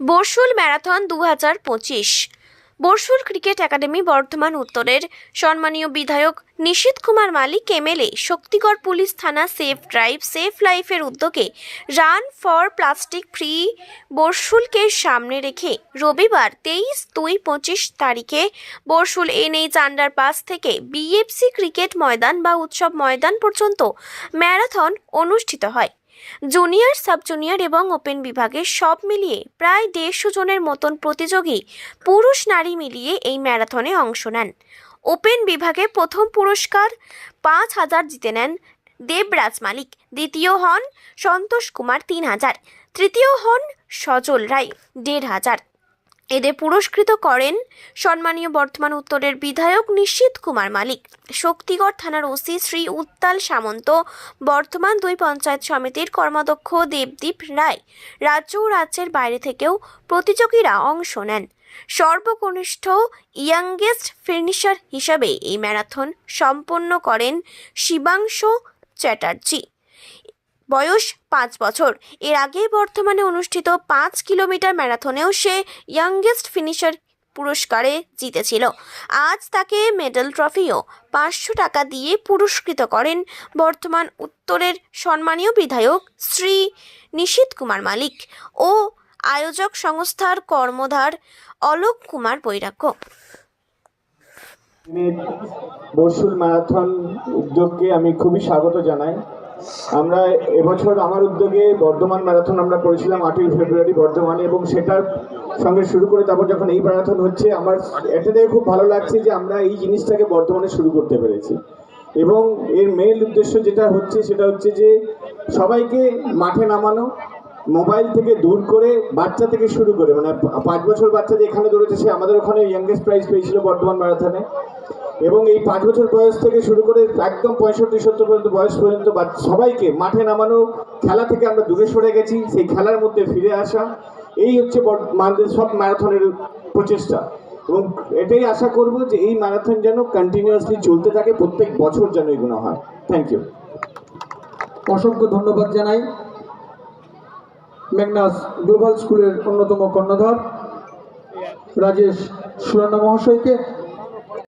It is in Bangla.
বর্ষুল ম্যারাথন দু হাজার পঁচিশ। বর্ষুল ক্রিকেট একাডেমি বর্ধমান উত্তরের সম্মানীয় বিধায়ক নিশীত কুমার মালিক এমএলএ শক্তিগড় পুলিশ থানা সেফ ড্রাইভ, সেফ লাইফের উদ্যোগে রান ফর প্লাস্টিক ফ্রি বর্ষুলকে সামনে রেখে রবিবার তেইশ দুই পঁচিশ তারিখে বর্ষুল এনএইচ আন্ডারপাস থেকে বিএফসি ক্রিকেট ময়দান বা উৎসব ময়দান পর্যন্ত ম্যারাথন অনুষ্ঠিত হয়। জুনিয়র সাব জুনিয়র এবং ওপেন বিভাগে সব মিলিয়ে প্রায় দেড়শো জনের মতন প্রতিযোগী পুরুষ নারী মিলিয়ে এই ম্যারাথনে অংশ নেন। ওপেন বিভাগে প্রথম পুরস্কার পাঁচ হাজার জিতে নেন দেবরাজ মালিক দ্বিতীয় হন সন্তোষ কুমার তিন হাজার, তৃতীয় হন সজল রায় দেড় হাজার। এদের পুরস্কৃত করেন সম্মানীয় বর্তমান উত্তরের বিধায়ক নিশ্চিত কুমার মালিক। শক্তিগড় থানার ওসি শ্রী উত্তাল সামন্ত বর্ধমান দুই পঞ্চায়েত সমিতির কর্মাধ্যক্ষ দেবদীপ রায়, রাজ্য ও রাজ্যের বাইরে থেকেও প্রতিযোগীরা অংশ নেন। সর্বকনিষ্ঠ ইয়াংগেস্ট ফিনিশার হিসাবে এই ম্যারাথন সম্পন্ন করেন শিবাংশু চ্যাটার্জি। বয়স পাঁচ বছর। এর আগে বর্তমানে অনুষ্ঠিত পাঁচ কিলোমিটার ম্যারাথনেও সে ইয়াংগেস্ট ফিনিশার পুরস্কারে জিতেছিল। আজ তাকে মেডেল ট্রফিও পাঁচশো টাকা দিয়ে পুরস্কৃত করেন বর্তমান উত্তরের সম্মানীয় বিধায়ক শ্রী নিশীত কুমার মালিক ও আয়োজক সংস্থার কর্মধার অলোক কুমার বৈরাগ্য। বর্ষুল ম্যারাথন উদ্যোগকে আমি খুবই স্বাগত জানাই। আমরা এবছর আমার উদ্যোগে বর্ধমান ম্যারাথন আমরা করেছিলাম আটই ফেব্রুয়ারি বর্ধমানে এবং সেটার সঙ্গে শুরু করে তারপর যখন এই ম্যারাথন হচ্ছে, আমার এটা দেখে খুব ভালো লাগছে যে আমরা এই জিনিসটাকে বর্ধমানে শুরু করতে পেরেছি। এবং এর মেইন উদ্দেশ্য যেটা হচ্ছে, সেটা হচ্ছে যে সবাইকে মাঠে নামানো মোবাইল থেকে দূর করে বাচ্চা থেকে শুরু করে মানে পাঁচ বছর বাচ্চা যে এখানে দৌড়েছে, সে আমাদের ওখানে ইয়াংগেস্ট প্রাইজ পেয়েছিল বর্ধমান ম্যারাথনে। এবং এই পাঁচ বছর বয়স থেকে শুরু করে একদম পঁয়ষট্টি, সত্তর পর্যন্ত বয়স পর্যন্ত বাচ্চা- সবাইকে মাঠে নামানো খেলা থেকে আমরা দূরে সরে গেছি, সেই খেলার মধ্যে ফিরে আসা, এই হচ্ছে সব ম্যারাথনের প্রচেষ্টা। এবং এটাই আশা করব যে এই ম্যারাথন যেন কন্টিনিউয়াসলি চলতে থাকে, প্রত্যেক বছর যেন এগুলো হয়। থ্যাংক ইউ অসংখ্য ধন্যবাদ জানাই ম্যাগনাস গ্লোবাল স্কুলের অন্যতম কর্ণধার, রাজেশ সুরানা মহাশয়কে।